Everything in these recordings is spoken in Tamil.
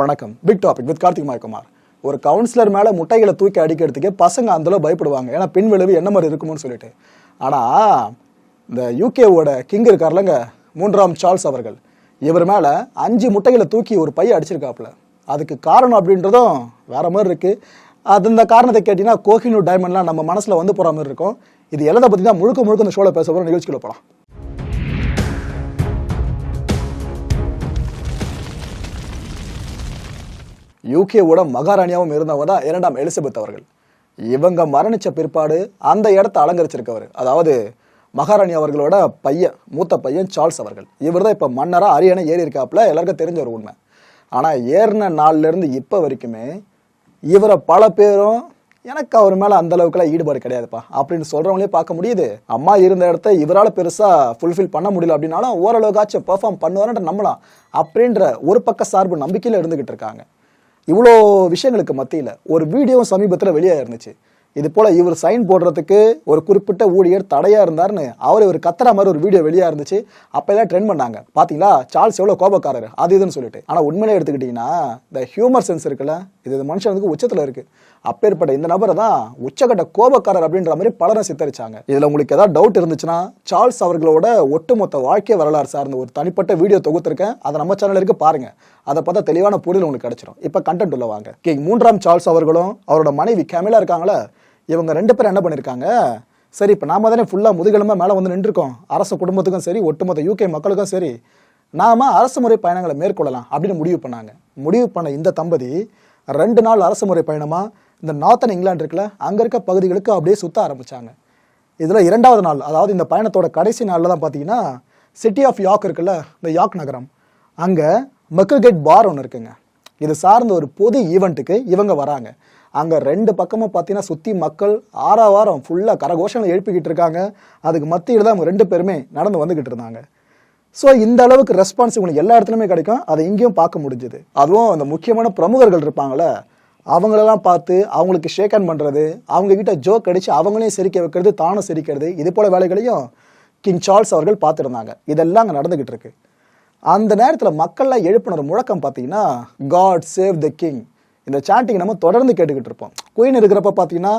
வணக்கம். Big topic with Karthik Mayakumar. ஒரு கவுன்சிலர் மேலே முட்டைகளை தூக்கி அடிக்கிறதுக்கே பசங்க அந்தளவு பயப்படுவாங்க. ஏன்னா பின் விளைவு என்ன மாதிரி இருக்குமோன்னு சொல்லிட்டு. ஆனால் இந்த யூகேவோட கிங் இருக்கார்லங்க மூன்றாம் சார்ல்ஸ் அவர்கள். இவர் மேலே அஞ்சு முட்டைகளை தூக்கி ஒரு பைய அடிச்சிருக்காப்புல. அதுக்கு காரணம் அப்படின்றதும் வேற மாதிரி இருக்குது அது இந்த காரணத்தை கேட்டிங்கன்னா கோஹினூர் டைமண்ட்லாம் நம்ம மனசில் வந்து போகிற மாதிரி இருக்கும். இது எல்லாத்தை பார்த்தீங்கன்னா தான் முழுக்க முழுக்க இந்த ஷோவில் பேச போகிற நிகழ்ச்சிக்குள்ள போகலாம் யூகேவோட மகாராணியாவும் இருந்தவங்க தான் இரண்டாம் எலிசபெத் அவர்கள். இவங்க மரணிச்ச பிற்பாடு அந்த இடத்த அலங்கரிச்சிருக்கவர். அதாவது மகாராணி அவர்களோட பையன் மூத்த பையன் சார்ல்ஸ் அவர்கள். இவர் தான் இப்போ மன்னராக அரியணை ஏறி இருக்காப்புல எல்லாருக்கும் தெரிஞ்ச ஒரு உண்மை. ஆனால் ஏறின நாள்லேருந்து இப்போ வரைக்குமே இவரை பல பேரும் எனக்கு அவர் மேலே அந்த அளவுக்குலாம் ஈடுபாடு கிடையாதுப்பா அப்படின்னு சொல்கிறவங்களே பார்க்க முடியுது. அம்மா இருந்த இடத்த இவரால் பெருசாக ஃபுல்ஃபில் பண்ண முடியல அப்படின்னாலும் ஓரளவுக்காச்சும் பெர்ஃபார்ம் பண்ணுவாருன்ற நம்பலாம். அப்படின்ற ஒரு பக்க சார்பு நம்பிக்கையில் இருந்துகிட்டு இருக்காங்க. இவ்வளோ விஷயங்களுக்கு மத்தியில் ஒரு வீடியோ சமீபத்தில் வெளியாக இருந்துச்சு. இது போல் இவர் சைன் போடுறதுக்கு ஒரு குறிப்பிட்ட ஊழியர் தடையாக இருந்தாருன்னு அவர் இவர் கத்துற மாதிரி ஒரு வீடியோ வெளியாக இருந்துச்சு. அப்போ எல்லாம் ட்ரெண்ட் பண்ணாங்க. பார்த்தீங்களா சார்ல்ஸ் எவ்வளோ கோபக்காரர்? அது இதுன்னு சொல்லிட்டு. ஆனால் உண்மையிலே எடுத்துக்கிட்டிங்கன்னா இந்த ஹியூமர் சென்ஸ் இருக்குல்ல இது மனுஷனுக்கு உச்சத்தில் இருக்குது அப்பேற்பட்ட இந்த நபரை தான் உச்சகட்ட கோபக்காரர் அப்படின்ற மாதிரி பலரும் சித்தரிச்சாங்க. இதுல உங்களுக்கு ஏதாவது டவுட் இருந்துச்சுன்னா சார்ல்ஸ் அவர்களோட ஒட்டுமொத்த வாழ்க்கை வரலாறு சார்ந்த ஒரு தனிப்பட்ட வீடியோ தொகுத்திருக்கேன். அதை நம்ம சேனல் இருக்கு பாருங்க. அதை பார்த்தா தெளிவான புரிதல் உங்களுக்கு கிடைச்சிடும் இப்ப கண்டென்ட் உள்ள வாங்க. கிங் மூன்றாம் சார்ல்ஸ் அவர்களும் அவரோட மனைவி கேமிலா இருக்காங்களே இவங்க ரெண்டு பேரும் என்ன பண்ணிருக்காங்க? சரி இப்போ நாம தானே ஃபுல்லாக முதுகெலும்பா மேலே வந்து நின்றுருக்கோம். அரச குடும்பத்துக்கும் சரி ஒட்டுமொத்த யூகே மக்களுக்கும் சரி நாம அரசு முறை பயணங்களை மேற்கொள்ளலாம் அப்படின்னு முடிவு பண்ணாங்க. முடிவு பண்ண இந்த தம்பதி ரெண்டு நாள் அரசு முறை பயணமா இந்த நார்த்தன் இங்கிலாந்து இருக்குல்ல அங்கே இருக்க பகுதிகளுக்கு அப்படியே சுத்த ஆரம்பித்தாங்க இதில் இரண்டாவது நாள் அதாவது இந்த பயணத்தோட கடைசி நாளில் தான் பார்த்தீங்கன்னா சிட்டி ஆஃப் யாக் இருக்குல்ல இந்த யாக் நகரம். அங்கே மெக்கல்கேட் பார் ஒன்று இருக்குங்க. இது சார்ந்த ஒரு பொது ஈவெண்ட்டுக்கு இவங்க வராங்க. அங்கே ரெண்டு பக்கமும் பார்த்தீங்கன்னா சுற்றி மக்கள் ஆறாவாரம் ஃபுல்லாக கரகோஷங்களை எழுப்பிக்கிட்டு இருக்காங்க. அதுக்கு மத்தியில் தான் அவங்க ரெண்டு பேருமே நடந்து வந்துக்கிட்டு இருந்தாங்க. ஸோ இந்த அளவுக்கு ரெஸ்பான்ஸ் உங்களுக்கு எல்லா இடத்துலையுமே கிடைக்கும். அதை இங்கேயும் பார்க்க முடிஞ்சுது. அதுவும் அந்த முக்கியமான பிரமுகர்கள் இருப்பாங்களே அவங்களெல்லாம் பார்த்து அவங்களுக்கு ஷேக் ஹேண்ட் பண்ணுறது அவங்க கிட்ட ஜோக் அடித்து அவங்களையும் சிரிக்க வைக்கிறது தானும் சிரிக்கிறது இது போல வேலைகளையும் கிங் சார்ல்ஸ் அவர்கள் பார்த்துருந்தாங்க. இதெல்லாம் அங்கே நடந்துகிட்டு இருக்கு. அந்த நேரத்தில் மக்கள்லாம் எழுப்பினர் முழக்கம் பார்த்தீங்கன்னா காட் சேவ் த கிங் இந்த சாண்டிங் நம்ம தொடர்ந்து கேட்டுக்கிட்டு இருப்போம். குயின் இருக்கிறப்ப பார்த்தீங்கன்னா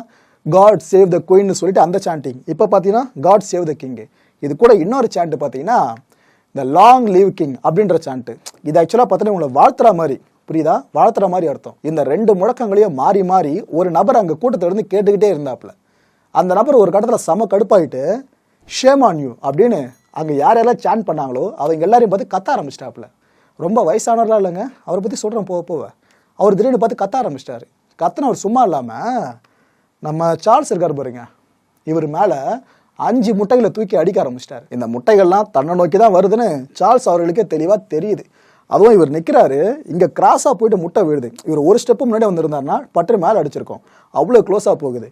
காட் சேவ் த குயின்னு சொல்லிட்டு அந்த சாண்டிங் இப்போ பார்த்தீங்கன்னா காட் சேவ் த கிங் இது கூட இன்னொரு சாண்ட் பார்த்தீங்கன்னா இந்த லாங் லீவ் கிங் அப்படின்ற சாண்ட்டு இது ஆக்சுவலாக பார்த்தீங்கன்னா உங்களை வாழ்த்துற மாதிரி. புரியுதா? வாழ்த்துற மாதிரி அர்த்தம். இந்த ரெண்டு முழக்கங்களையும் மாறி மாறி ஒரு நபர் அங்கே கூட்டத்துல இருந்து கேட்டுக்கிட்டே இருந்தாப்புல. அந்த நபர் ஒரு கட்டத்தில் செம கடுப்பாயிட்டு ஷேம் ஆன் யூ அப்படின்னு அங்கே யார் யாரெல்லாம் சேன் பண்ணாங்களோ அவங்க எல்லாரையும் பார்த்து கத்த ஆரம்பிச்சிட்டாப்புல. ரொம்ப வயசானவர்லாம் இல்லைங்க? அவரை பற்றி சொல்கிறேன் போக போக. அவர் திடீர்னு பார்த்து கத்த ஆரம்பிச்சிட்டாரு. கத்துனவர் சும்மா இல்லாமல் நம்ம சார்ல்ஸ் இருக்கார் பாருங்க. இவர் மேலே அஞ்சு முட்டைகளை தூக்கி அடிக்க ஆரம்பிச்சிட்டாரு. இந்த முட்டைகள்லாம் தன்னை நோக்கி தான் வருதுன்னு சார்ல்ஸ் அவர்களுக்கே தெளிவாக தெரியுது. அதுவும் இவர் நிற்கிறாரு இங்கே கிராஸாக போயிட்டு முட்டை விழுது. இவர் ஒரு ஸ்டெப்பு முன்னாடி வந்திருந்தாருன்னா பட்டு மேலே அடிச்சிருக்கோம். அவ்வளோ க்ளோஸாக போகுது.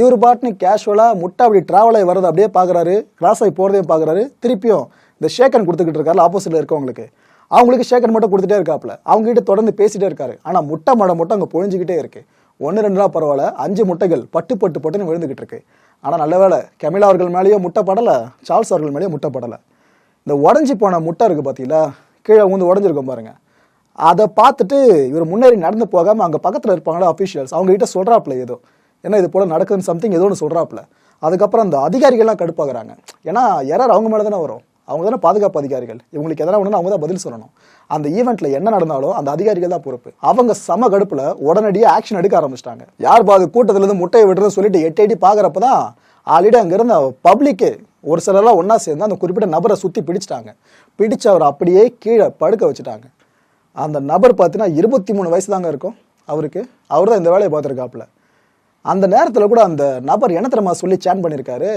இவர் பாட்டுன்னு கேஷுவலாக முட்டை அப்படி ட்ராவல் ஆகி வரது அப்படியே பார்க்குறாரு கிராஸ் ஆகி போகிறதையும் பார்க்குறாரு திருப்பியும் இந்த ஷேக்கன் கொடுத்துக்கிட்டு இருக்காரு ஆப்போசிட்டில் இருக்கவங்களுக்கு. அவங்களுக்கு ஷேக்கன் மட்டும் கொடுத்துட்டே இருக்காப்புல. அவங்க கிட்ட தொடர்ந்து பேசிகிட்டே இருக்காரு. ஆனால் முட்டை மடை மட்டும் அங்கே பொழிஞ்சிக்கிட்டே இருக்கு. ஒன்று ரெண்டு நாள் பரவாயில்ல அஞ்சு முட்டைகள் பட்டு பட்டு பட்டுன்னு விழுந்துகிட்டு இருக்கு. ஆனால் நல்ல வேலை கெமிலா அவர்கள் மேலேயோ முட்டை படலை சார்ல்ஸ் அவர்கள் மேலேயும் முட்டை படலை. இந்த உடஞ்சி போன முட்டை இருக்குது பார்த்தீங்களா கீழே வந்து உடஞ்சிருக்கும் பாருங்க. அதை பார்த்துட்டு இவர் முன்னேறி நடந்து போகாமல் அங்கே பக்கத்தில் இருப்பாங்களா அஃபீஷியல்ஸ் அவங்ககிட்ட சொல்கிறாப்புல ஏதோ. ஏன்னா இது போல் நடக்குதுன்னு சம்திங் ஏதோ ஒன்று சொல்கிறாப்புல அதுக்கப்புறம் அந்த அதிகாரிகள்லாம் கடுப்பாகிறாங்க. ஏன்னா யாரார் அவங்க மேலே தானே வரும். அவங்க தானே பாதுகாப்பு அதிகாரிகள். இவங்களுக்கு எதனா ஒன்று அவங்க தான் பதில் சொல்லணும். அந்த ஈவெண்ட்டில் என்ன நடந்தாலும் அந்த அதிகாரிகள் தான் பொறுப்பு. அவங்க சம கடுப்பில் உடனடியாக ஆக்ஷன் எடுக்க ஆரம்பிச்சிட்டாங்க. யார் பாது கூட்டத்திலிருந்து முட்டையை விடுறதுன்னு சொல்லிட்டு எட்டி எட்டி பார்க்குறப்ப தான் ஆல்ரெடி அங்கேருந்து பப்ளிக்கு ஒரு சிலர்லாம் ஒன்றா சேர்ந்து அந்த குறிப்பிட்ட நபரை சுற்றி பிடிச்சிட்டாங்க. பிடிச்சு அவர் அப்படியே கீழே படுக்க வச்சுட்டாங்க. அந்த நபர் பார்த்தீங்கன்னா இருபத்தி மூணு வயசு தாங்க இருக்கும். அவருக்கு அவர் தான் இந்த வேலையை பார்த்துருக்காப்புல. அந்த நேரத்தில் கூட அந்த நபர் என்ன தெரியுமா சொல்லி சேன் பண்ணியிருக்காரு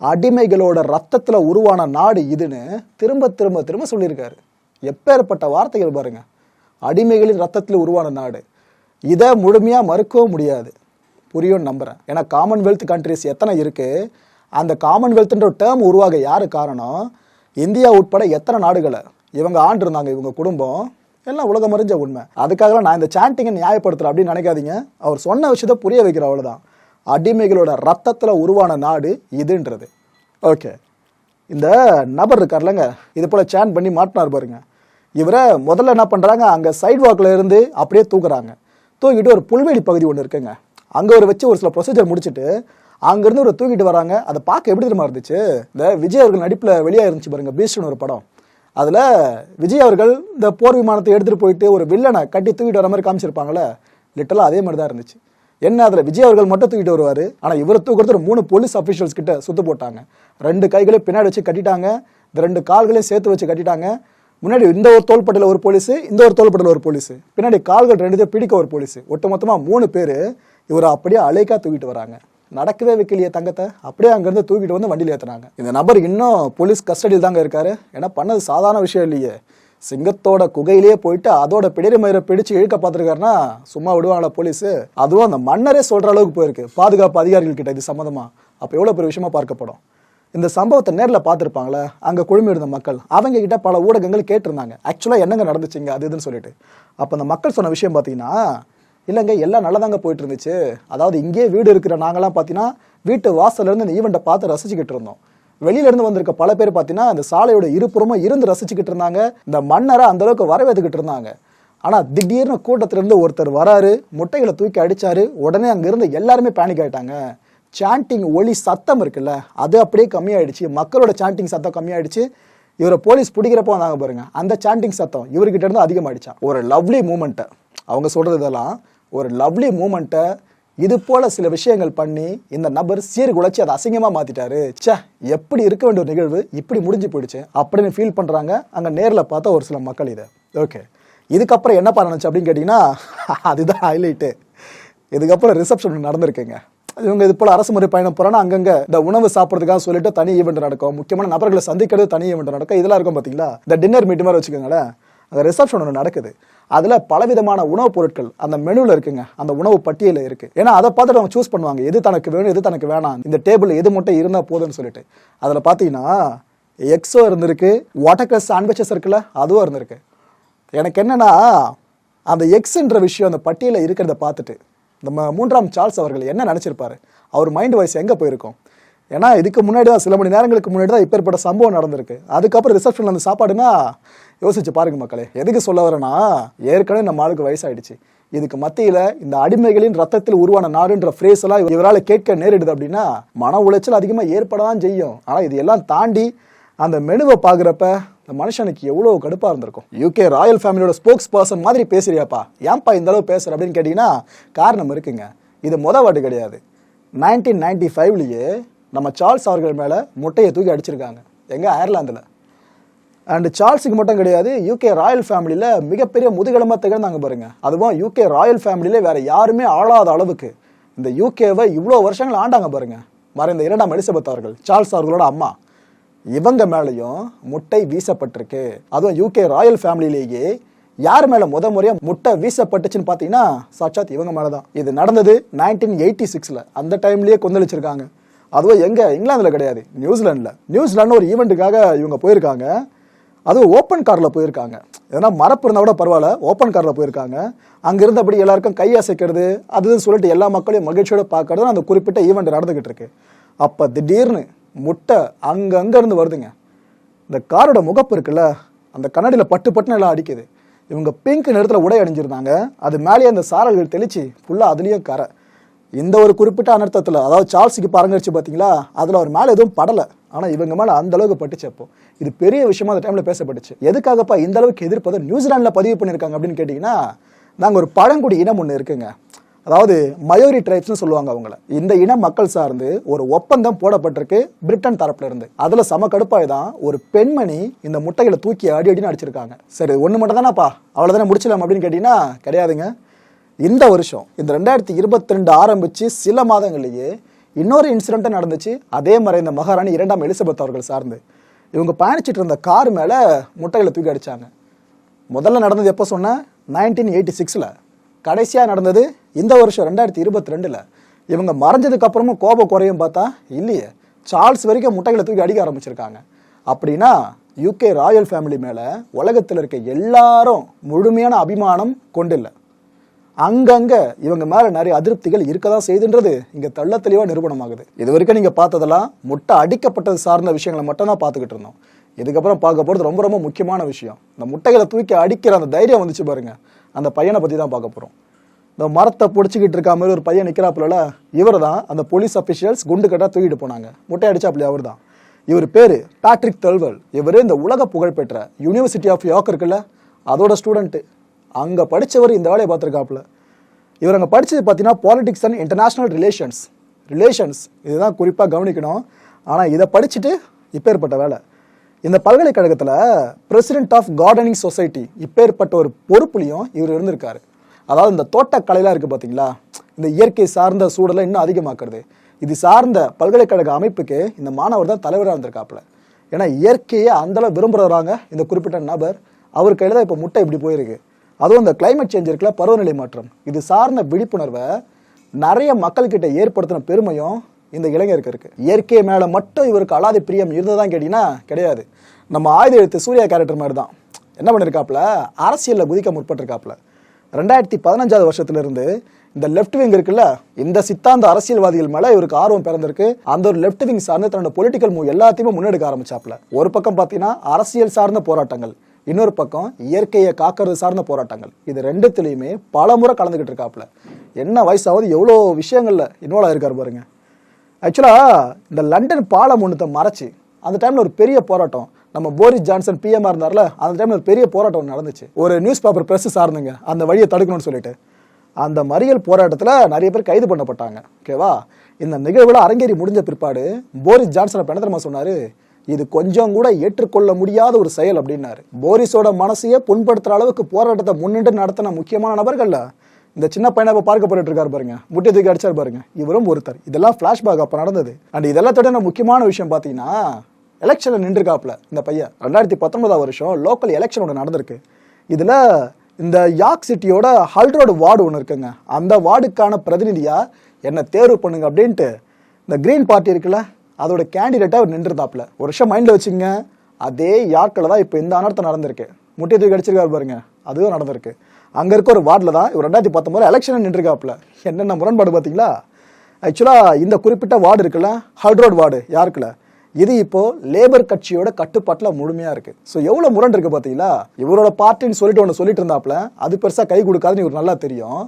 அடிமைகளோட ரத்தத்தில் உருவான நாடு இதுன்னு திரும்ப திரும்ப திரும்ப சொல்லியிருக்காரு. எப்பேற்பட்ட வார்த்தைகள் பாருங்க. அடிமைகளின் ரத்தத்தில் உருவான நாடு. இதை முழுமையாக மறுக்கவும் முடியாது. புரியும் நம்புகிறேன் ஏன்னா காமன்வெல்த் கண்ட்ரிஸ் எத்தனை இருக்குது அந்த காமன்வெல்த்ன்ற டேர்ம் உருவாக யார் காரணம்? இந்தியா உட்பட எத்தனை நாடுகளை? இவங்க ஆண்டு இருந்தாங்க இவங்க குடும்பம். எல்லாம் உலகம் அறிஞ்ச உண்மை. அதுக்காக நான் இந்த சாண்டிங்கை நியாயப்படுத்துறேன் அப்படின்னு நினைக்காதீங்க. அவர் சொன்ன விஷயத்த புரிய வைக்கிற அவ்வளோதான் அடிமைகளோட ரத்தத்தில் உருவான நாடு இதுன்றது. ஓகே இந்த நபர் இருக்கார்லங்க இது போல சேன் பண்ணி மாட்டினார் பாருங்க. இவரை முதல்ல என்ன பண்ணுறாங்க அங்கே சைட் வாக்கில் இருந்து அப்படியே தூக்குறாங்க. தூக்கிட்டு ஒரு புல்வெளி பகுதி ஒன்று இருக்குங்க. அங்கே ஒரு வச்சு ஒரு சில ப்ரொசீஜர் முடிச்சுட்டு அங்கேருந்து ஒரு தூக்கிட்டு வராங்க. அதை பார்க்க எப்படி தெரியுமா இருந்துச்சு? இந்த விஜய் அவர்கள் நடிப்பில் வெளியாக இருந்துச்சு பாருங்க பீஸ்ட்னு ஒரு படம். அதில் விஜய் அவர்கள் இந்த போர் விமானத்தை எடுத்துகிட்டு போயிட்டு ஒரு வில்லனை கட்டி தூக்கிட்டு வர மாதிரி காமிச்சிருப்பாங்களே லிட்டலாக அதே மாதிரி தான் இருந்துச்சு. என்ன அதில் விஜய் அவர்கள் மட்டும் தூக்கிட்டு வருவார்? ஆனால் இவரை தூக்குறது ஒரு மூணு போலீஸ் அஃபீஷியல்ஸ் கிட்ட சுத்து போட்டாங்க. ரெண்டு கைகளையும் பின்னாடி வச்சு கட்டிட்டாங்க. இந்த ரெண்டு கால்களையும் சேர்த்து வச்சு கட்டிட்டாங்க. முன்னாடி இந்த ஒரு தோள்பட்டையில் ஒரு போலீஸ் இந்த ஒரு தோள்பட்டையில் ஒரு போலீஸ் பின்னாடி கால்கள் ரெண்டுத்தையும் பிடிக்க ஒரு போலீஸ் ஒட்டு மொத்தமாக மூணு பேர் இவரை அப்படியே அலைக்கா தூக்கிட்டு வராங்க. நடக்கவே வைக்கலையே தங்கத்தை. அப்படியே அங்கேருந்து தூக்கிட்டு வந்து வண்டியில் ஏற்றுனாங்க இந்த நபர் இன்னும் போலீஸ் கஸ்டடியில் தாங்க இருக்காரு. ஏன்னா பண்ணது சாதாரண விஷயம் இல்லையே. சிங்கத்தோட குகையிலேயே போயிட்டு அதோட பிடரி மயிரை பிடிச்சு இழுக்க பார்த்துருக்காருன்னா சும்மா விடுவாங்களா போலீஸ்? அதுவும் அந்த மன்னரே சொல்கிற அளவுக்கு போயிருக்கு. பாதுகாப்பு அதிகாரிகள் கிட்ட இது சம்மந்தமா அப்போ எவ்வளோ பெரிய விஷயமா பார்க்கப்படும்? இந்த சம்பவத்தை நேரில் பார்த்துருப்பாங்களே அங்கே குழுமி இருந்த மக்கள். அவங்க கிட்ட பல ஊடகங்கள் கேட்டிருந்தாங்க. ஆக்சுவலாக என்னங்க நடந்துச்சுங்க அது இதுன்னு சொல்லிட்டு. அப்போ அந்த மக்கள் சொன்ன விஷயம் பார்த்தீங்கன்னா இல்லைங்க எல்லாம் நல்லதாங்க போயிட்டு இருந்துச்சு அதாவது இங்கேயே வீடு இருக்கிற நாங்களாம் பார்த்தீங்கன்னா வீட்டு வாசல்ல இருந்து இந்த ஈவெண்ட்டை பார்த்து ரசிச்சுக்கிட்டு இருந்தோம். வெளியிலேருந்து வந்திருக்க பல பேர் பார்த்தீங்கன்னா அந்த சாலையோட இருபுறமும் இருந்து ரசிச்சுக்கிட்டு இருந்தாங்க. இந்த மன்னரை அந்த அளவுக்கு வரவேற்றுக்கிட்டு இருந்தாங்க. ஆனால் திடீர்னு கூட்டத்திலருந்து ஒருத்தர் வராரு முட்டைகளை தூக்கி அடிச்சாரு உடனே அங்கேருந்து எல்லாருமே பேனிக் ஆயிட்டாங்க. சாண்டிங் ஒளி சத்தம் இருக்குல்ல அது அப்படியே கம்மியாயிடுச்சு. மக்களோட சாண்டிங் சத்தம் கம்மியாயிடுச்சு. இவரை போலீஸ் பிடிக்கிறப்போ வந்தாங்க பாருங்க அந்த சாண்டிங் சத்தம் இவர்கிட்ட இருந்து அதிகமாயிடுச்சான் ஒரு லவ்லி மூமெண்ட்டை அவங்க சொல்றது இதெல்லாம் ஒரு லவ்லி மூமெண்ட்டை இது போல சில விஷயங்கள் பண்ணி இந்த நபர் சீர்குலைச்சு அதை அசிங்கமாக மாத்திட்டாரு. ச்சே எப்படி இருக்க வேண்டிய ஒரு நிகழ்வு இப்படி முடிஞ்சு போயிடுச்சு அப்படின்னு ஃபீல் பண்ணுறாங்க அங்கே நேரில் பார்த்தா ஒரு சில மக்கள் இதை. ஓகே இதுக்கப்புறம் என்ன பண்ணணுச்சு அப்படின்னு கேட்டிங்கன்னா அதுதான் ஹைலைட்டு இதுக்கப்புறம் ரிசப்ஷன் நடந்திருக்குங்க. இவங்க இது போல அரசு முறை பயணம் போறானா அங்கங்க இந்த உணவு சாப்பிட்றதுக்காக சொல்லிட்டு தனி ஈவெண்ட் நடக்கும். முக்கியமான நபர்களை சந்திக்கிறது தனி ஈவெண்ட் நடக்கும். இதெல்லாம் இருக்கும் பாத்தீங்களா? இந்த டின்னர் மீட் மாதிரி வச்சுக்கோங்களேன். அந்த ரிசப்ஷன் ஒன்று நடக்குது. அதில் பலவிதமான உணவுப் பொருட்கள் அந்த மெனுவில் இருக்குங்க. அந்த உணவு பட்டியலில் இருக்குது ஏன்னா அதை பார்த்துட்டு அவங்க சூஸ் பண்ணுவாங்க. எது தனக்கு வேணும் எது தனக்கு வேணாம். இந்த டேபிள் எது மட்டும் இருந்தால் போதும்னு சொல்லிட்டு. அதில் பார்த்தீங்கன்னா எக்ஸோ இருந்திருக்கு. வாட்டர்கஸ் சாண்ட்விச்சஸ் இருக்குல்ல அதுவும் இருந்திருக்கு. எனக்கு என்னென்னா அந்த எக்ஸ்ன்ற விஷயம் அந்த பட்டியலில் இருக்கிறத பார்த்துட்டு நம்ம மூன்றாம் சார்ல்ஸ் அவர்கள் என்ன நினச்சிருப்பாரு? அவர் மைண்ட் வாய்ஸ் எங்கே போயிருக்கோம்? ஏன்னா இதுக்கு முன்னாடி தான் சில மணி நேரங்களுக்கு முன்னாடி தான் இப்பேற்பட்ட சம்பவம் நடந்திருக்கு. அதுக்கப்புறம் ரிசப்ஷனில் அந்த சாப்பாடுனா யோசிச்சு பாருங்க மக்களே எதுக்கு சொல்ல வரேன்னா ஏற்கனவே நம்ம ஆளுக்கு வயசாயிடுச்சு. இதுக்கு மத்தியில் இந்த அடிமைகளின் ரத்தத்தில் உருவான நாடுன்ற ஃப்ரேஸ் எல்லாம் இவரால் கேட்க நேரிடுது அப்படின்னா மன உளைச்சல் அதிகமாக ஏற்படதான் செய்யும். ஆனால் இது எல்லாம் தாண்டி அந்த மெனுவை பார்க்குறப்ப இந்த மனுஷனுக்கு எவ்வளோ கடுப்பாக இருந்திருக்கும். யூகே ராயல் ஃபேமிலியோட ஸ்போக்ஸ் பர்சன் மாதிரி பேசுறியாப்பா. ஏன்பா இந்த அளவு பேசுற அப்படின்னு கேட்டிங்கன்னா காரணம் இருக்குங்க. இது முத வாட்டு கிடையாது. நைன்டீன் நைன்டி ஃபைவ்லேயே நம்ம சார்ல்ஸ் அவர்கள் மேலே முட்டையை தூக்கி அடிச்சிருக்காங்க. எங்கே? அயர்லாந்தில். அண்டு சார்ல்ஸுக்கு மட்டும் கிடையாது யூகே ராயல் ஃபேமிலியில் மிகப்பெரிய முதுகெலும்பா திகழ்ந்தாங்க பாருங்க. அதுவும் யூகே ராயல் ஃபேமிலியில் வேற யாருமே ஆளாத அளவுக்கு இந்த யூகேவை இவ்வளோ வருஷங்கள் ஆண்டாங்க பாருங்க. மறைந்த இரண்டாம் எலிசபெத் அவர்கள் சார்ல்ஸ் அவர்களோட அம்மா. இவங்க மேலேயும் முட்டை வீசப்பட்டிருக்கு. அதுவும் யூகே ராயல் ஃபேமிலியிலேயே யார் மேலே முத முறையாக முட்டை வீசப்பட்டுச்சுன்னு பார்த்தீங்கன்னா சாட்சாத் இவங்க மேலே தான் இது நடந்தது நைன்டீன் எயிட்டி சிக்ஸில் அந்த டைம்லேயே கொந்தளிச்சிருக்காங்க. அதுவும் எங்கே? இங்கிலாந்தில் கிடையாது. நியூசிலாண்டில் நியூசிலாண்டு ஒரு ஈவெண்ட்டுக்காக இவங்க போயிருக்காங்க. அதுவும் ஓப்பன் காரில் போயிருக்காங்க. ஏன்னா மரப்பு இருந்தால் கூட பரவாயில்ல. ஓப்பன் காரில் போயிருக்காங்க. அங்கே இருந்தபடி எல்லாருக்கும் கை அசைக்கிறது அதுன்னு சொல்லிட்டு எல்லா மக்களையும் மகிழ்ச்சியோட பார்க்கறது அந்த குறிப்பிட்ட ஈவெண்ட் நடந்துக்கிட்டு இருக்கு. அப்போ திடீர்னு முட்டை அங்கங்க இருந்து வருதுங்க. இந்த காரோட முகப்பு இருக்குல்ல அந்த கண்ணாடியில் பட்டு பட்டுன்னு எல்லாம் அடிக்குது. இவங்க பிங்க் நிறத்தில் உடை அணிஞ்சிருந்தாங்க. அது மேலேயே அந்த சாரல்கள் தெளித்து ஃபுல்லாக அதுலேயும் கரை. இந்த ஒரு குறிப்பிட்ட அனர்த்தத்தில் அதாவது சார்ல்ஸுக்கு பறந்துருச்சு பார்த்தீங்களா? அதில் அவர் மேலே எதுவும் படலை. ஆனால் இவங்க மேலே அந்த அளவுக்கு பட்டுச்சு அப்போ. இது பெரிய விஷயமா அந்த டைமில் பேசப்பட்டுச்சு. எதுக்காகப்பா இந்த அளவுக்கு எதிர்ப்பதை நியூசிலாண்டில் பதிவு பண்ணியிருக்காங்க அப்படின்னு கேட்டிங்கன்னா நாங்கள் ஒரு பழங்குடி இனம் ஒன்று இருக்குங்க. அதாவது மயோரி ட்ரைப்ஸ்னு சொல்லுவாங்க அவங்கள. இந்த இன மக்கள் சார்ந்து ஒரு ஒப்பந்தம் போடப்பட்டிருக்கு பிரிட்டன் தரப்புல இருந்து. அதுல சம கடுப்பாய் தான் ஒரு பெண்மணி இந்த முட்டைகளை தூக்கி அடி அடின்னு அடிச்சிருக்காங்க. சரி ஒன்று மட்டும் தானேப்பா அவ்வளோதானே முடிச்சலாம் அப்படின்னு கேட்டிங்கன்னா கிடையாதுங்க. இந்த வருஷம் இந்த ரெண்டாயிரத்தி இருபத்தி ரெண்டு ஆரம்பிச்சு சில மாதங்கள்லயே இன்னொரு இன்சிடென்ட் நடந்துச்சு. அதே மாதிரி இந்த மகாராணி இரண்டாம் எலிசபெத் அவர்கள் சார்ந்து. இவங்க பயணிச்சிட்டு இருந்த கார் மேலே முட்டைகளை தூக்கி அடிச்சாங்க. முதல்ல நடந்தது எப்போ சொன்னேன் நைன்டீன் எயிட்டி சிக்ஸில் கடைசியாக நடந்தது இந்த வருஷம் ரெண்டாயிரத்தி இருபத்தி ரெண்டில் இவங்க மறைஞ்சதுக்கப்புறமும் கோபம் குறையும் பார்த்தா இல்லையே. சார்ல்ஸ் வரைக்கும் முட்டைகளை தூக்கி அடிக்க ஆரம்பிச்சிருக்காங்க. அப்படின்னா யூகே ராயல் ஃபேமிலி மேலே உலகத்தில் இருக்க எல்லாரும் முழுமையான அபிமானம் கொண்டில்லை. அங்கங்க இவங்க மேல நிறைய அதிருப்திகள் இருக்கதான் செய்துன்றது இங்க தள்ள தெளிவாக நிரூபணமாகுது. இது வரைக்கும் நீங்க பார்த்ததெல்லாம் முட்டை அடிக்கப்பட்டது சார்ந்த விஷயங்களை மட்டும் தான் பார்த்துக்கிட்டு இருந்தோம். இதுக்கப்புறம் பார்க்க போகிறது ரொம்ப ரொம்ப முக்கியமான விஷயம். இந்த முட்டைகளை தூக்கி அடிக்கிற அந்த தைரியம் வந்துச்சு பாருங்க. அந்த பையனை பற்றி தான் பார்க்க போகிறோம் இந்த மரத்தை பிடிச்சிக்கிட்டு இருக்க மாதிரி ஒரு பையன் நிற்கிறாப்புல இவர் தான் அந்த போலீஸ் அஃபிஷியல்ஸ் குண்டு கட்டா தூக்கிட்டு போனாங்க. முட்டை அடிச்சாப்புல அவர் தான் இவர் பேர் பேட்ரிக் தல்வல் இவர் இந்த உலக புகழ்பெற்ற யூனிவர்சிட்டி ஆஃப் யார்க் இருக்குல்ல அதோட ஸ்டூடெண்ட்டு அங்கே படித்தவர் இந்த வேலையை பார்த்துருக்காப்புல. இவர் அங்கே படிச்சது பார்த்தீங்கன்னா politics and international relations relations இதுதான் குறிப்பாக கவனிக்கணும். ஆனால் இதை படிச்சுட்டு இப்பேற்பட்ட வேலை. இந்த பல்கலைக்கழகத்தில் பிரசிடென்ட் ஆஃப் கார்டனிங் சொசைட்டி இப்பேற்பட்ட ஒரு பொறுப்புலையும் இவர் இருந்திருக்காரு. அதாவது இந்த தோட்டக்கலையெல்லாம் இருக்குது பார்த்தீங்களா? இந்த இயற்கை சார்ந்த சூழலை இன்னும் அதிகமாக்குறது. இது சார்ந்த பல்கலைக்கழக அமைப்புக்கு இந்த மாணவர் தான் தலைவராக இருந்திருக்காப்புல. ஏன்னா இயற்கையை அந்தளவு விரும்புகிறாங்க இந்த குறிப்பிட்ட நபர். அவர் கையில் தான் இப்போ முட்டை இப்படி போயிருக்கு. அதுவும் இந்த கிளைமேட் சேஞ்ச் இருக்குல்ல பருவநிலை மாற்றம். இது சார்ந்த விழிப்புணர்வை நிறைய மக்கள்கிட்ட ஏற்படுத்தின பெருமையும் இந்த இளைஞருக்கு இருக்கு. இயற்கை மேல மட்டும் இவருக்கு அலாதி பிரியம் இருந்ததான் கேட்டீங்கன்னா கிடையாது. நம்ம ஆயுத எழுத்து சூர்யா கேரக்டர் மாதிரி தான் என்ன பண்ணிருக்காப்புல? அரசியல்ல குதிக்க முற்பட்டிருக்காப்புல. ரெண்டாயிரத்தி பதினஞ்சாவது வருஷத்துல இருந்து இந்த லெஃப்ட் விங் இருக்குல்ல இந்த சித்தாந்த அரசியல்வாதிகள் மேல இவருக்கு ஆர்வம் பிறந்திருக்கு. அந்த ஒரு லெஃப்ட் விங் சார்ந்து தன்னோட பொலிட்டிக்கல் மூவ் எல்லாத்தையுமே முன்னெடுக்க ஆரம்பிச்சாப்ல ஒரு பக்கம் பார்த்தீங்கன்னா அரசியல் சார்ந்த போராட்டங்கள். இன்னொரு பக்கம் இயற்கையை காக்கிறது சார்ந்த போராட்டங்கள். இது ரெண்டுத்துலேயுமே பல முறை கலந்துக்கிட்டு இருக்காப்புல. என்ன வயசாவது எவ்வளோ விஷயங்கள்ல இன்வால்வ் ஆகிருக்காரு பாருங்க. ஆக்சுவலாக இந்த லண்டன் பாலம் ஒன்றுத்தை மறைச்சி அந்த டைமில் ஒரு பெரிய போராட்டம். நம்ம போரிஸ் ஜான்சன் பிஎம்ஆர் இருந்தார்ல அந்த டைமில் ஒரு பெரிய போராட்டம் நடந்துச்சு. ஒரு நியூஸ் பேப்பர் ப்ரெஸ் சார்ந்துங்க அந்த வழியை தடுக்கணும்னு சொல்லிட்டு. அந்த மறியல் போராட்டத்தில் நிறைய பேர் கைது பண்ணப்பட்டாங்க. ஓகேவா இந்த நிகழ்வுல அரங்கேறி முடிஞ்ச பிற்பாடு போரிஸ் ஜான்சன் அப்ப என்ன தெரியுமா இது கொஞ்சம் கூட ஏற்றுக்கொள்ள முடியாத ஒரு செயல் அப்படின்னாரு. போரிஸோட மனசையே புண்படுத்துற அளவுக்கு போராட்டத்தை முன்னின்று நடத்தின முக்கியமான நபர்கள்ல இந்த சின்ன பையனை இப்ப பார்க்கப்பட்டு இருக்காரு பாருங்க. முட்டி தூக்கி அடிச்சாரு பாருங்க. இவரும் ஒருத்தர். இதெல்லாம் பிளாஷ்பேக் அப்ப நடந்தது. அண்ட் இதெல்லாம் முக்கியமான விஷயம் பாத்தீங்கன்னா எலெக்ஷன்ல நின்றுருக்காப்ல இந்த பையன். ரெண்டாயிரத்தி பத்தொன்பதாம் வருஷம் லோக்கல் எலெக்ஷன் ஒன்று நடந்திருக்கு. இதுல இந்த யாக் சிட்டியோட ஹல்ரோடு வார்டு ஒன்று இருக்குங்க. அந்த வார்டுக்கான பிரதிநிதியா என்ன தேர்வு பண்ணுங்க அப்படின்ட்டு இந்த கிரீன் பார்ட்டி இருக்குல்ல அதோட கேண்டிடேட்டாக அவர் நின்றுதாப்ல. ஒரு வருஷம் மைண்டில் வச்சுங்க அதே யாக்கில் தான் இப்போ இந்த அனர்த்தம் நடந்திருக்கு? முட்டை தூக்கி அடிச்சிருக்காரு பாருங்க அதுவும் நடந்திருக்கு. அங்கே இருக்க ஒரு வார்டில் தான் இவர் ரெண்டாயிரத்தி பத்தொம்போது எலெக்ஷன் நின்றுருக்காப்புல என்னென்ன முரண்பாடு பார்த்தீங்களா? ஆக்சுவலாக இந்த குறிப்பிட்ட வார்டு இருக்குல்ல ஹர்ட்ரோட் வார்டு யாருக்குல? இது இப்போ லேபர் கட்சியோட கட்டுப்பாட்டில் முழுமையாக இருக்கு. ஸோ எவ்வளோ முரண் இருக்கு பார்த்தீங்களா? இவரோட பார்ட்டின்னு சொல்லிட்டு ஒன்று சொல்லிட்டு இருந்தாப்புல அது பெருசாக கை கொடுக்காதுன்னு இவர் நல்லா தெரியும்.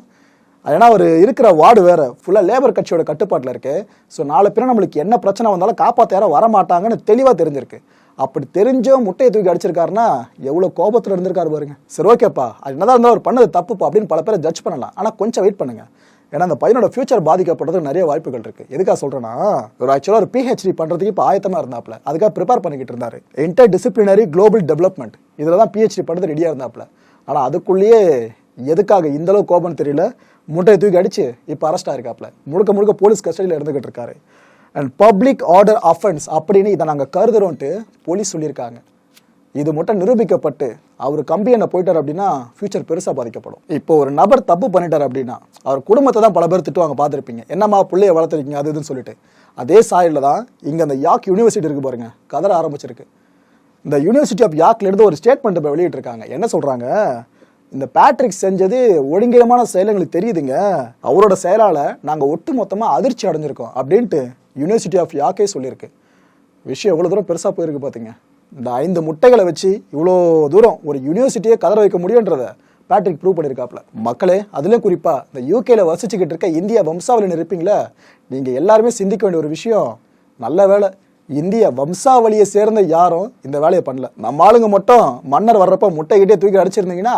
ஏன்னா அவர் இருக்கிற வார்டு வேற. ஃபுல்லாக லேபர் கட்சியோட கட்டுப்பாட்டில் இருக்கு. ஸோ நாலு பேரும் நம்மளுக்கு என்ன பிரச்சனை வந்தாலும் காப்பாற்ற யாரும் வரமாட்டாங்கன்னு தெளிவாக தெரிஞ்சிருக்கு. அப்படி தெரிஞ்சும் முட்டையை தூக்கி அடிச்சிருக்காருன்னா எவ்வளோ கோபத்தில் இருந்திருக்காரு பாருங்க. சரி ஓகேப்பா அது என்னதான் இருந்தாலும் அவர் பண்ணது தப்புப்பா அப்படின்னு பல பேரை ஜட்ஜ் பண்ணலாம். ஆனால் கொஞ்சம் வெயிட் பண்ணுங்க. ஏன்னா அந்த பையனோட ஃபியூச்சர் பாதிக்கப்படுறதுக்கு நிறைய வாய்ப்புகள் இருக்கு. எதுக்காக சொல்கிறேன்னா ஒரு ஆக்சுவலாக ஒரு பிஹெச்டி பண்ணுறதுக்கு இப்போ ஆயத்தமாக இருந்தாப்புல. அதுக்காக ப்ரிப்பேர் பண்ணிக்கிட்டு இருந்தாரு. இன்டர் டிசிப்ளினரி குளோபல் டெவலப்மெண்ட் இதில் தான் பிஹெச்டி பண்ணுறது ரெடியாக இருந்தாப்புல. ஆனால் அதுக்குள்ளேயே எதுக்காக இந்த கோபம்னு தெரியல. முட்டையை தூக்கி அடிச்சு இப்போ அரெஸ்ட் ஆயிருக்காப்ல முழுக்க முழுக்க போலீஸ் கஸ்டடியில் இருந்துகிட்டு இருக்காரு. அண்ட் பப்ளிக் ஆர்டர் அஃபென்ஸ் அப்படின்னு இதை நாங்கள் கருதுறோன்ட்டு போலீஸ் சொல்லியிருக்காங்க. இது மட்டும் நிரூபிக்கப்பட்டு அவர் கம்பி என்ன போயிட்டார் அப்படின்னா ஃபியூச்சர் பெருசாக பாதிக்கப்படும். இப்போ ஒரு நபர் தப்பு பண்ணிட்டார் அப்படின்னா அவர் குடும்பத்தை தான் பல பேர் திட்டுவாங்க பார்த்துருப்பீங்க. என்னம்மா பிள்ளைய வளர்த்துருக்கீங்க அது இதுன்னு சொல்லிட்டு. அதே சாயலில் தான் இங்கே அந்த யாக் யூனிவர்சிட்டி இருக்கு பாருங்க கதற ஆரம்பிச்சிருக்கு. இந்த யூனிவர்சிட்டி ஆஃப் யாக்லேருந்து ஒரு ஸ்டேட்மெண்ட் இப்போ வெளியிட்டிருக்காங்க. என்ன சொல்கிறாங்க இந்த பேட்ரிக் செஞ்சது ஒழுங்கீனமான செயல் எங்களுக்கு தெரியுதுங்க. அவரோட செயலால் நாங்கள் ஒட்டு மொத்தமாக அதிர்ச்சி அடைஞ்சிருக்கோம் அப்படின்ட்டு யூனிவர்சிட்டி ஆஃப் யாக்கே சொல்லியிருக்கு. விஷயம் எவ்வளோ தூரம் பெருசாக போயிருக்கு பார்த்துங்க இந்த ஐந்து முட்டைகளை வச்சு இவ்வளோ தூரம் ஒரு யூனிவர்சிட்டியை கதற வைக்க முடியுன்றத பேட்ரிக் ப்ரூவ் பண்ணியிருக்காப்ல மக்களே அதுலேயும் குறிப்பாக இந்த யூகேல வசிச்சுக்கிட்டு இருக்க இந்திய வம்சாவளின்னு இருப்பீங்களே நீங்கள் எல்லாருமே சிந்திக்க வேண்டிய ஒரு விஷயம் நல்ல வேலை இந்திய வம்சாவளியை சேர்ந்த யாரும் இந்த வேலையை பண்ணல. நம்ம ஆளுங்க மட்டும் மன்னர் வர்றப்ப முட்டைகிட்டே தூக்கி அடிச்சிருந்தீங்கன்னா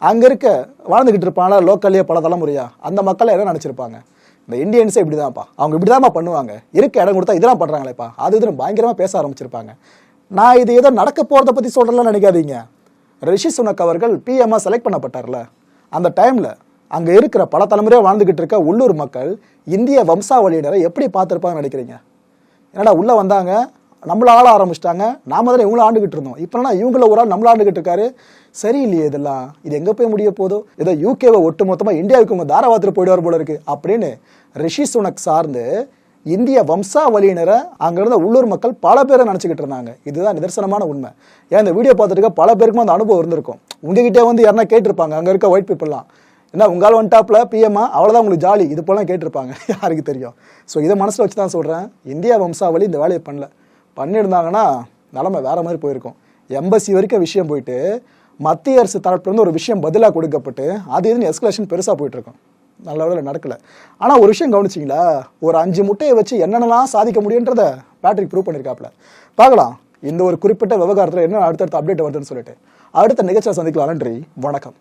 அங்க இருக்க வாழ்ந்துகிட்டு இருப்பாங்களா லோக்கல்லே பல தலைமுறையா? அந்த மக்களை என்ன நினைச்சிருப்பாங்க? இந்த இந்தியன்ஸே இப்படிதான்ப்பா. அவங்க இப்படிதான்ப்பா பண்ணுவாங்க. இருக்க இடம் கொடுத்தா இதெல்லாம் பண்றாங்களேப்பா. அது இதுன்னு பயங்கரமா பேச ஆரம்பிச்சிருப்பாங்க. நான் இது ஏதோ நடக்க போகிறத பத்தி சொல்றேன்லாம் நினைக்காதீங்க. ரிஷி சுனக் அவர்கள் பிஎம்ஆ செலக்ட் பண்ணப்பட்டார்ல. அந்த டைம்ல அங்க இருக்கிற பல தலைமுறையாக வாழ்ந்துகிட்டு இருக்க உள்ளூர் மக்கள் இந்திய வம்சாவளியினரை எப்படி பார்த்துருப்பாங்கன்னு நினைக்கிறீங்க? என்னடா உள்ள வந்தாங்க? நம்மள ஆள ஆரம்பிச்சிட்டாங்க. நாம தானே இவங்கள ஆண்டுகிட்டு இருந்தோம். இப்போனா இவங்கள ஒரு ஆள் நம்மள ஆண்டுகிட்டு இருக்காரு. சரியில்லையே இதெல்லாம். இது எங்க போய் முடிய போதோ ஏதோ யூகேவை ஒட்டு மொத்தமா இந்தியாவுக்கு உங்க தாராவாத்திர போயிடுவார் போல இருக்கு. அப்படின்னு ரிஷி சுனக் சார்ந்து இந்திய வம்சாவளியினரை அங்கிருந்த உள்ளூர் மக்கள் பல பேரை நினச்சிக்கிட்டு இருந்தாங்க. இதுதான் நிதர்சனமான உண்மை. ஏன் இந்த வீடியோ பார்த்துருக்க பல பேருக்கும் அந்த அனுபவம் இருந்திருக்கும். உங்ககிட்டே வந்து யாருன்னா கேட்டிருப்பாங்க. அங்கே இருக்க ஒயிட் பீப்புளலாம் என்ன உங்களால் டாப்பில் பிஎம்மா அவ்வளோதான் உங்களுக்கு ஜாலி இது போலாம் கேட்டிருப்பாங்க. யாருக்கு தெரியும்? ஸோ இதை மனசில் வச்சு தான் சொல்கிறேன் இந்தியா வம்சாவளி இந்த வேலையை பண்ணல. பண்ணியிருந்தாங்கன்னா நிலமை வேற மாதிரி போயிருக்கும். எம்பசி வரைக்கும் விஷயம் போயிட்டு மத்திய அரசு தரப்புலேருந்து ஒரு விஷயம் பதிலாக கொடுக்கப்பட்டு அது இதுன்னு எஸ்கலேஷன் பெருசாக போயிட்டு இருக்கும் நல்ல வேலை நடக்கல. ஆனால் ஒரு விஷயம் கவனிச்சிங்களா? ஒரு அஞ்சு முட்டையை வச்சு என்னென்னலாம் சாதிக்க முடியுன்றத பேட்ரிக் ப்ரூவ் பண்ணியிருக்காப்ல பார்க்கலாம். இந்த ஒரு குறிப்பிட்ட விவகாரத்தில் என்ன அடுத்தடுத்த அப்டேட் வருதுன்னு சொல்லிட்டு. அடுத்த நிகழ்ச்சியை சந்திக்கலாம். நன்றி. வணக்கம்.